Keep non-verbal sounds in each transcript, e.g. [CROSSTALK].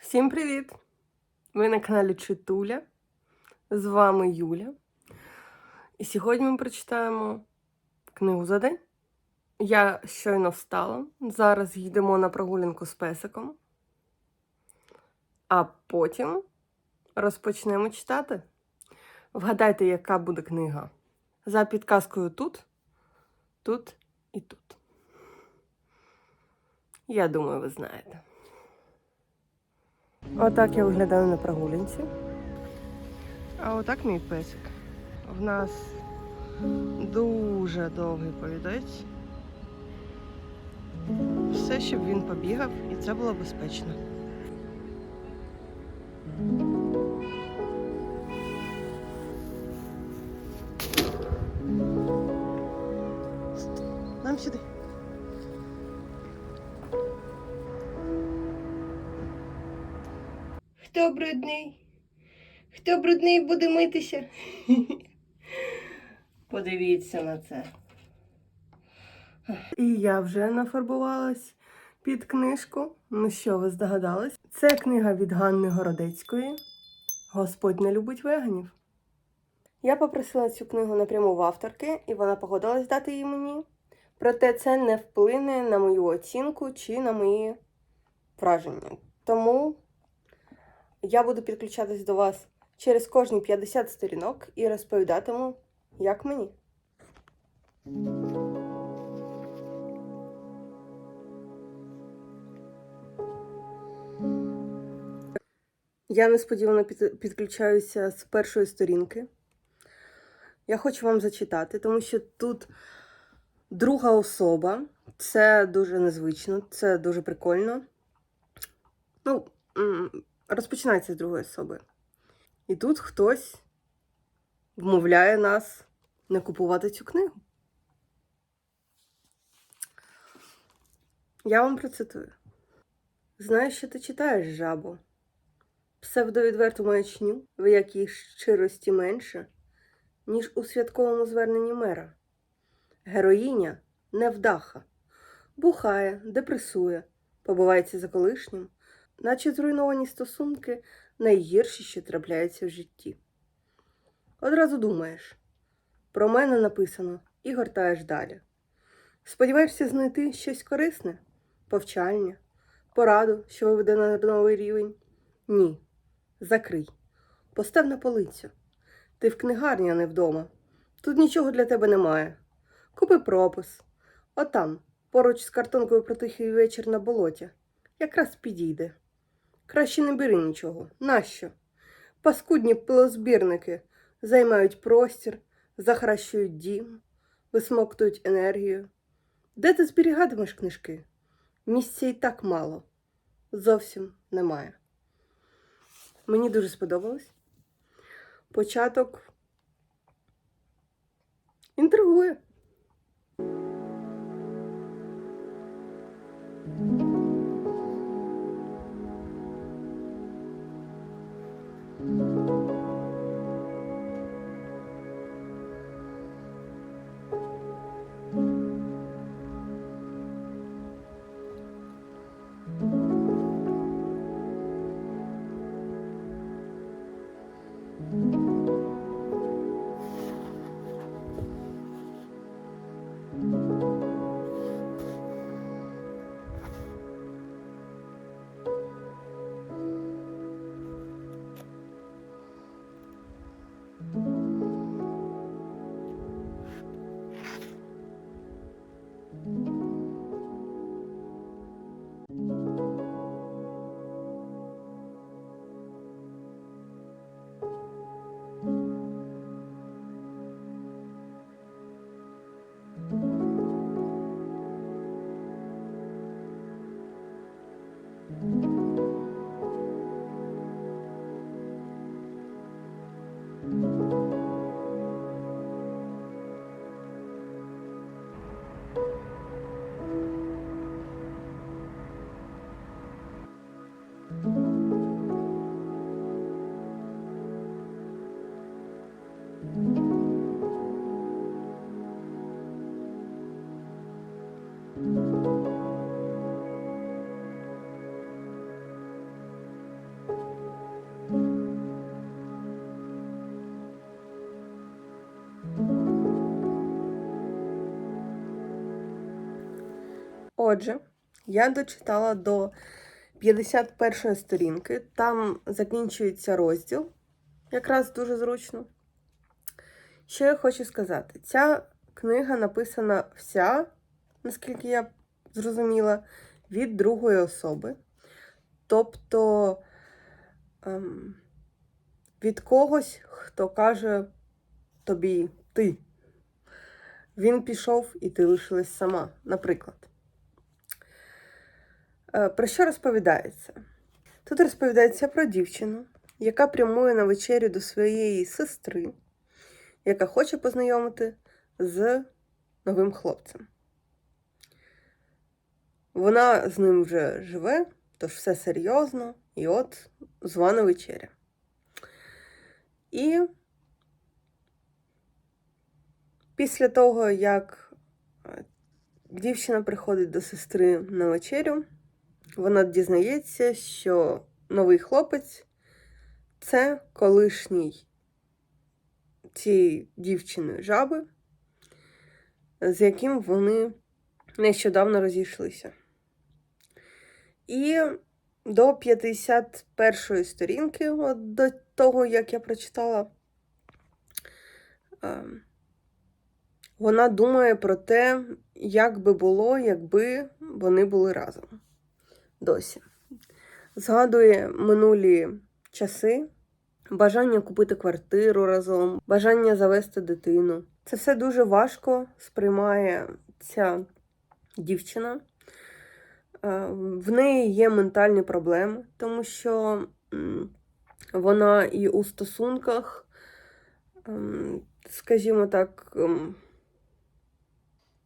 Всім привіт! Ви на каналі Читуля. З вами Юля. І сьогодні ми прочитаємо книгу за день. Я щойно встала. Зараз йдемо на прогулянку з песиком. А потім розпочнемо читати. Вгадайте, яка буде книга. За підказкою тут, тут і тут. Я думаю, ви знаєте. Отак я виглядаю на прогулянці. А отак мій песик. В нас дуже довгий повідець. Все, щоб він побігав, і це було безпечно. Брудний буде митися? [LAUGHS] Подивіться на це. І я вже нафарбувалась під книжку. Ну що, ви здогадались? Це книга від Ганни Городецької. Господь не любить веганів. Я попросила цю книгу напряму в авторки, і вона погодилась дати її мені. Проте це не вплине на мою оцінку чи на мої враження. Тому я буду підключатись до вас через кожні 50 сторінок і розповідатиму, як мені. Я несподівано підключаюся з першої сторінки. Я хочу вам зачитати, тому що тут друга особа. Це дуже незвично, це дуже прикольно. Ну, розпочинається з другої особи. І тут хтось вмовляє нас не купувати цю книгу. Я вам процитую. Знаєш, що ти читаєш, жабо? Псевдовідверту маячню, в якій щирості менше, ніж у святковому зверненні мера. Героїня невдаха, бухає, депресує, побивається за колишнім, наче зруйновані стосунки найгірші, що трапляються в житті. Одразу думаєш, про мене написано і гортаєш далі. Сподіваєшся знайти щось корисне, повчання, пораду, що виведе на новий рівень? Ні. Закрий. Постав на полицю. Ти в книгарні, а не вдома. Тут нічого для тебе немає. Купи пропис. Отам, поруч з картонкою про тихий вечір на болоті. Якраз підійде. Краще не бери нічого. Нащо? Паскудні пилозбірники займають простір, захаращують дім, висмоктують енергію. Де ти зберігатимеш книжки? Місця і так мало. Зовсім немає. Мені дуже сподобалось. Початок інтригує. Отже, я дочитала до 51 сторінки, там закінчується розділ, якраз дуже зручно. Що я хочу сказати? Ця книга написана вся, наскільки я зрозуміла, від другої особи. Тобто ем, від когось, хто каже тобі ти. Він пішов, і ти лишилась сама, наприклад. Е, Про що розповідається? Тут розповідається про дівчину, яка прямує на вечерю до своєї сестри, яка хоче познайомити з новим хлопцем. Вона з ним вже живе, тож все серйозно, і от звана вечеря. І після того, як е, дівчина приходить до сестри на вечерю, вона дізнається, що новий хлопець це колишній цієї дівчини жаби, з яким вони нещодавно розійшлися. І до 51-ї сторінки, от до того, як я прочитала, вона думає про те, як би було, якби вони були разом досі. Згадує минулі часи, бажання купити квартиру разом, бажання завести дитину. Це все дуже важко сприймає ця дівчина. Е, В неї є ментальні проблеми, тому що вона і у стосунках, ем, скажімо так, ем,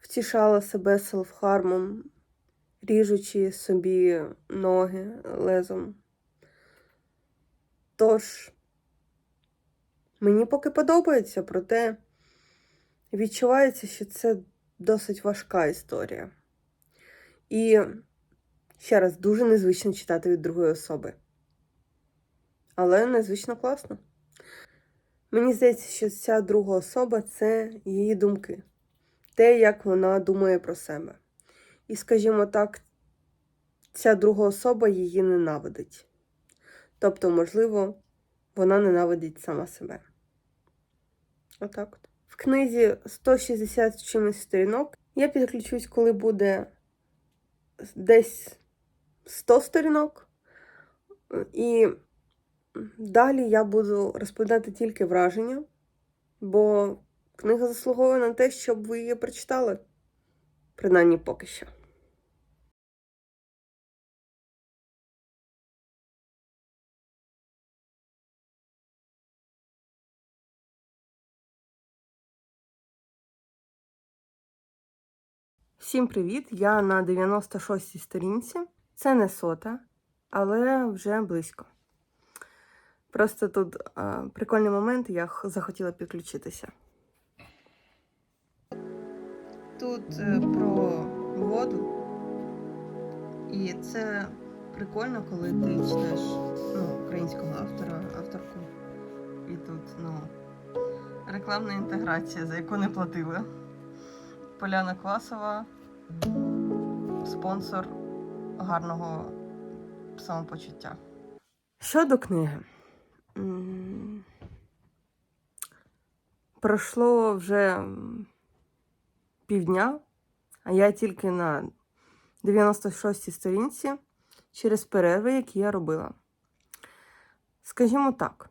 втішала себе селфхармом, ріжучи собі ноги лезом. Тож, мені поки подобається, проте відчувається, що це досить важка історія. І ще раз, дуже незвично читати від другої особи. Але незвично класно. Мені здається, що ця друга особа це її думки, те, як вона думає про себе. І, скажімо так, ця друга особа її ненавидить. Тобто, можливо, вона ненавидить сама себе. Отак от. В книзі 160 чимось сторінок. Я підключусь, коли буде десь 100 сторінок. І далі я буду розповідати тільки враження, бо книга заслуговує на те, щоб ви її прочитали. Принаймні поки що. Всім привіт! Я на 96-й сторінці. Це не сота, але вже близько. Просто тут а, прикольний момент, я захотіла підключитися. Тут е, про воду. І це прикольно, коли ти читаєш ну, українського автора, авторку. І тут, ну, рекламна інтеграція, за яку не платили. Поляна Квасова, спонсор гарного самопочуття. Щодо книги. Пройшло вже півдня, а я тільки на 96-й сторінці через перерви, які я робила. Скажімо так,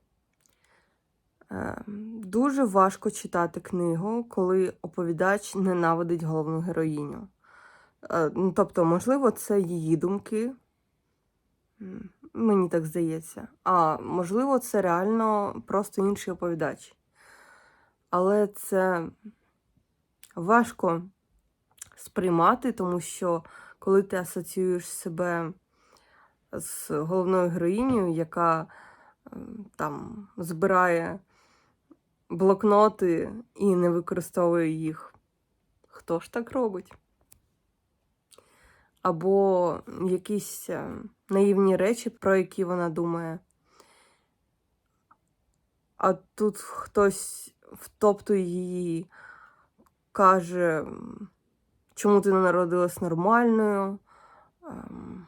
е, дуже важко читати книгу, коли оповідач ненавидить головну героїню. Е, Ну, тобто, можливо, це її думки, мені так здається. А можливо, це реально просто інший оповідач. Але це важко сприймати, тому що коли ти асоціюєш себе з головною героїнею, яка там збирає блокноти і не використовує їх, хто ж так робить? Або якісь е, наївні речі, про які вона думає. А тут хтось втоптує її, каже, чому ти не народилась нормальною, ем,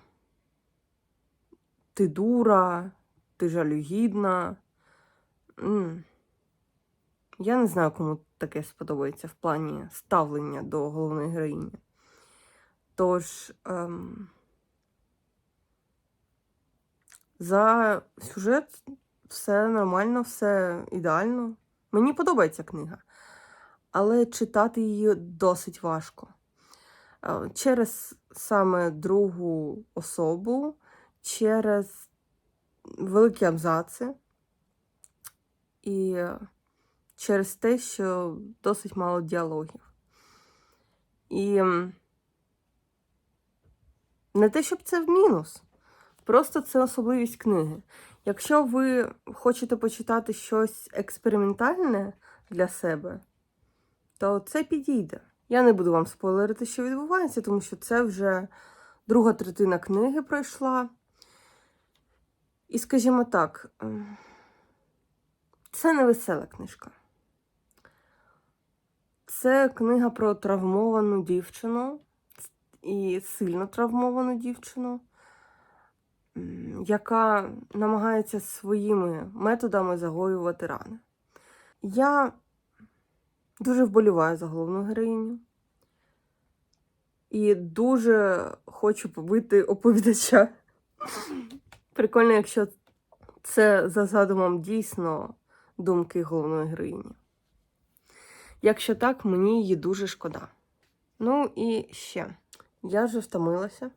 ти дура, ти жалюгідна. Я не знаю, кому таке сподобається в плані ставлення до головної героїні. Тож, ем, за сюжет все нормально, все ідеально. Мені подобається книга, але читати її досить важко. Е, Через саме другу особу, через великі абзаци і через те, що досить мало діалогів. І не те, щоб це в мінус, просто це особливість книги. Якщо ви хочете почитати щось експериментальне для себе, то це підійде. Я не буду вам спойлерити, що відбувається, тому що це вже друга третина книги пройшла. І скажімо так, ем, це не весела книжка. Це книга про травмовану дівчину і сильно травмовану дівчину, яка намагається своїми методами загоювати рани. Я дуже вболіваю за головну героїню. І дуже хочу побити оповідача. Прикольно, якщо це за задумом дійсно думки головної героїні. Якщо так, мені її дуже шкода. Ну і ще. Я вже втомилася.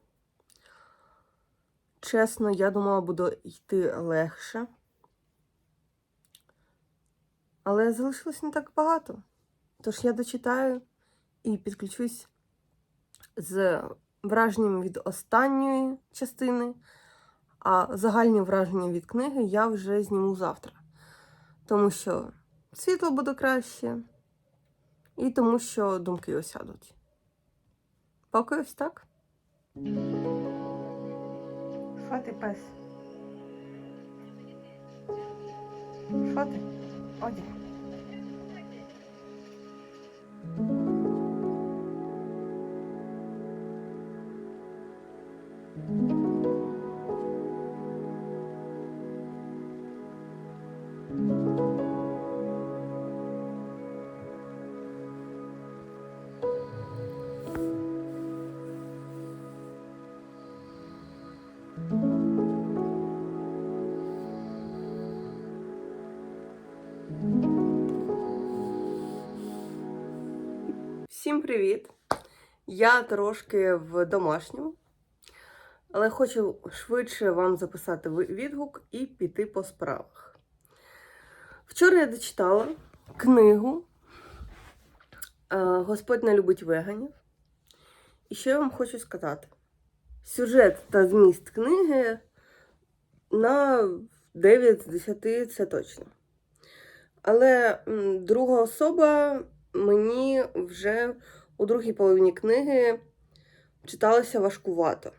Чесно, я думала, буде йти легше. Але залишилось не так багато. Тож я дочитаю і підключусь з враженнями від останньої частини, а загальні враження від книги я вже зніму завтра. Тому що світло буде краще, і тому що думки осядуть. Поки ось так. Що ти пес? Що ти? Оді. Всім привіт! Я трошки в домашньому, але хочу швидше вам записати відгук і піти по справах. Вчора я дочитала книгу е, Господь не любить веганів. І що я вам хочу сказати? Сюжет та зміст книги на 9 з 10 це точно. Але друга особа мені вже у другій половині книги читалося важкувато.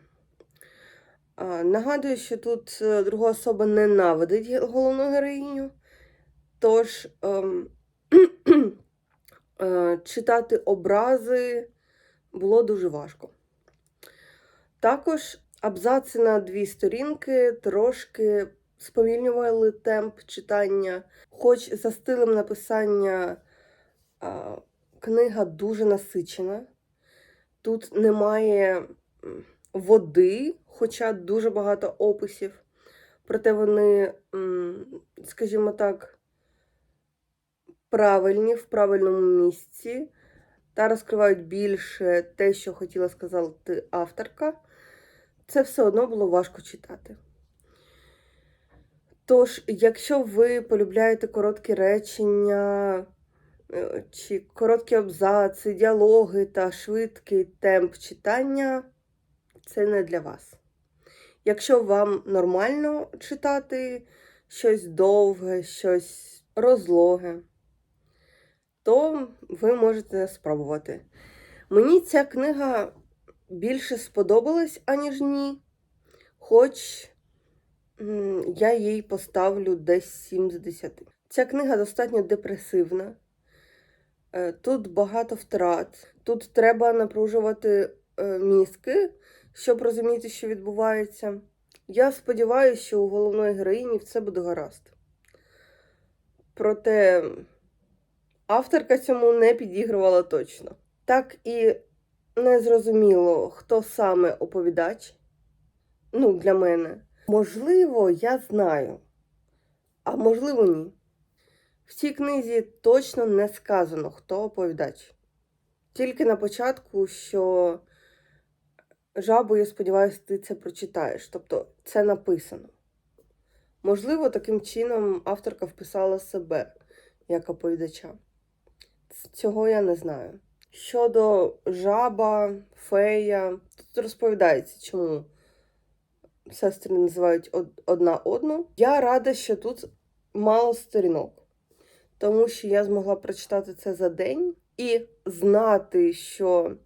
Нагадую, що тут е, друга особа ненавидить головну героїню, тож ем, [CLEARS THROAT] е, читати образи було дуже важко. Також абзаци на дві сторінки трошки сповільнювали темп читання, хоч за стилем написання книга дуже насичена. Тут немає води, хоча дуже багато описів. Проте вони, скажімо так, правильні в правильному місці та розкривають більше те, що хотіла сказати авторка. Це все одно було важко читати. Тож, якщо ви полюбляєте короткі речення, чи короткі абзаци, діалоги та швидкий темп читання, це не для вас. Якщо вам нормально читати щось довге, щось розлоге, то ви можете спробувати. Мені ця книга більше сподобалась, аніж ні. Хоч я їй поставлю десь 7 з 10. Ця книга достатньо депресивна. Е, Тут багато втрат. Тут треба напружувати е, мізки, щоб розуміти, що відбувається. Я сподіваюся, що у головної героїні все буде гаразд. Проте авторка цьому не підігрувала точно. Так і не зрозуміло, хто саме оповідач. Ну, для мене. Можливо, я знаю, а можливо, ні. В цій книзі точно не сказано, хто оповідач. Тільки на початку, що жабу, я сподіваюся, ти це прочитаєш. Тобто це написано. Можливо, таким чином авторка вписала себе як оповідача. Цього я не знаю. Щодо жаба, фея, тут розповідається, чому сестри називають одна одну. Я рада, що тут мало сторінок, тому що я змогла прочитати це за день і знати, що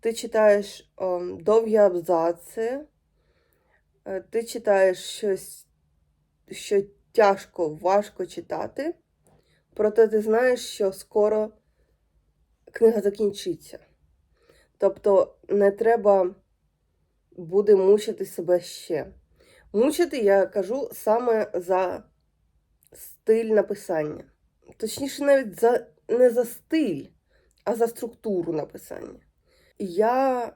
ти читаєш ем, довгі абзаци, е, ти читаєш щось, що тяжко, важко читати, проте ти знаєш, що скоро книга закінчиться. Тобто не треба буде мучити себе ще. Мучити я кажу саме за стиль написання. Точніше, навіть за, не за стиль, а за структуру написання. Я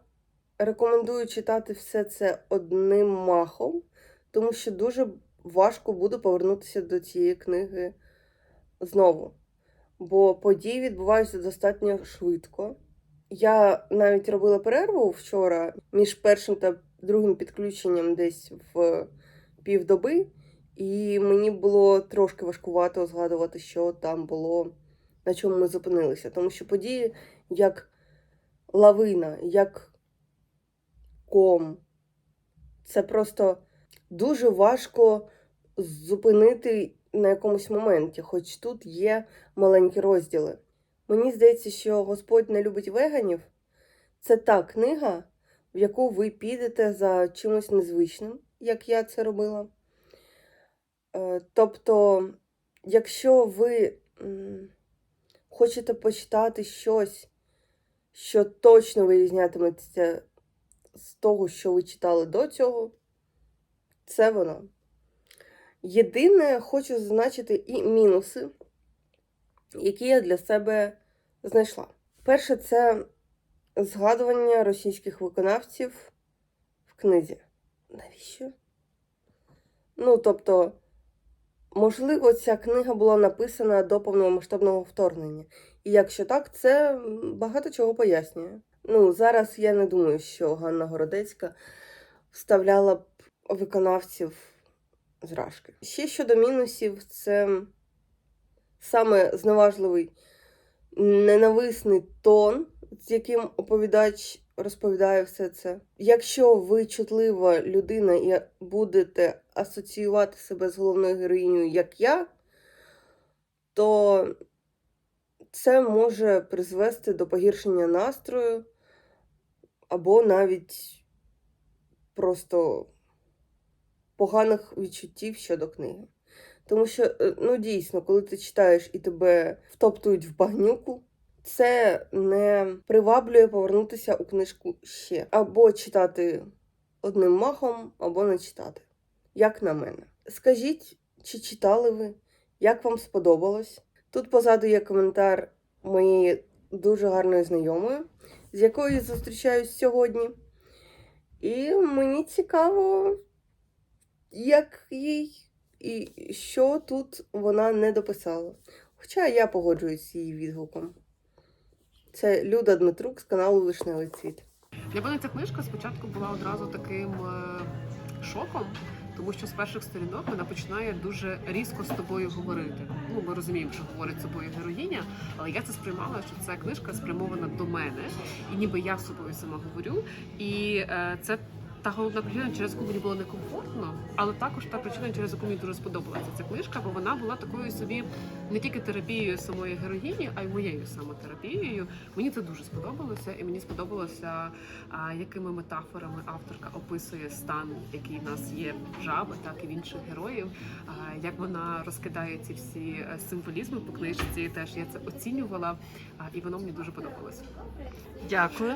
рекомендую читати все це одним махом, тому що дуже важко буде повернутися до цієї книги знову. Бо події відбуваються достатньо швидко. Я навіть робила перерву вчора між першим та другим підключенням десь в півдоби, і мені було трошки важкувато згадувати, що там було, на чому ми зупинилися. Тому що події як лавина, як ком. Це просто дуже важко зупинити на якомусь моменті, хоч тут є маленькі розділи. Мені здається, що Господь не любить веганів. Це та книга, в яку ви підете за чимось незвичним, як я це робила. Е, Тобто, якщо ви хочете почитати щось, що точно вирізнятиметься з того, що ви читали до цього, це воно. Єдине, хочу зазначити і мінуси, які я для себе знайшла. Перше, це згадування російських виконавців в книзі. Навіщо? Ну, тобто, можливо, ця книга була написана до повномасштабного вторгнення. І якщо так, це багато чого пояснює. Ну, зараз я не думаю, що Ганна Городецька вставляла б виконавців з. Ще щодо мінусів, це саме зневажливий ненависний тон, з яким оповідач розповідає все це. Якщо ви чутлива людина і будете асоціювати себе з головною героїнею, як я, то це може призвести до погіршення настрою або навіть просто поганих відчуттів щодо книги. Тому що, е, ну дійсно, коли ти читаєш і тебе втоптують в багнюку, це не приваблює повернутися у книжку ще. Або читати одним махом, або не читати. Як на мене. Скажіть, чи читали ви, як вам сподобалось? Тут позаду є коментар моєї дуже гарної знайомої, з якою зустрічаюсь сьогодні. І мені цікаво, як їй і що тут вона не дописала. Хоча я погоджуюсь з її відгуком. Це Люда Дмитрук з каналу Вишневий цвіт. Для мене ця книжка спочатку була одразу таким е, шоком, тому що з перших сторінок вона починає дуже різко з тобою говорити. Ну, ми розуміємо, що говорить собою героїня, але я це сприймала, що ця книжка спрямована до мене, і ніби я з собою сама говорю. І е, це та головна причина, через яку мені було некомфортно, але також та причина, через яку мені дуже сподобалася ця книжка, бо вона була такою собі не тільки терапією самої героїні, а й моєю самотерапією. Мені це дуже сподобалося, і мені сподобалося, якими метафорами авторка описує стан, який в нас є в жаби, так і в інших героїв. Як вона розкидає ці всі е, символізми по книжці, теж я це оцінювала, і воно мені дуже подобалося. Дякую.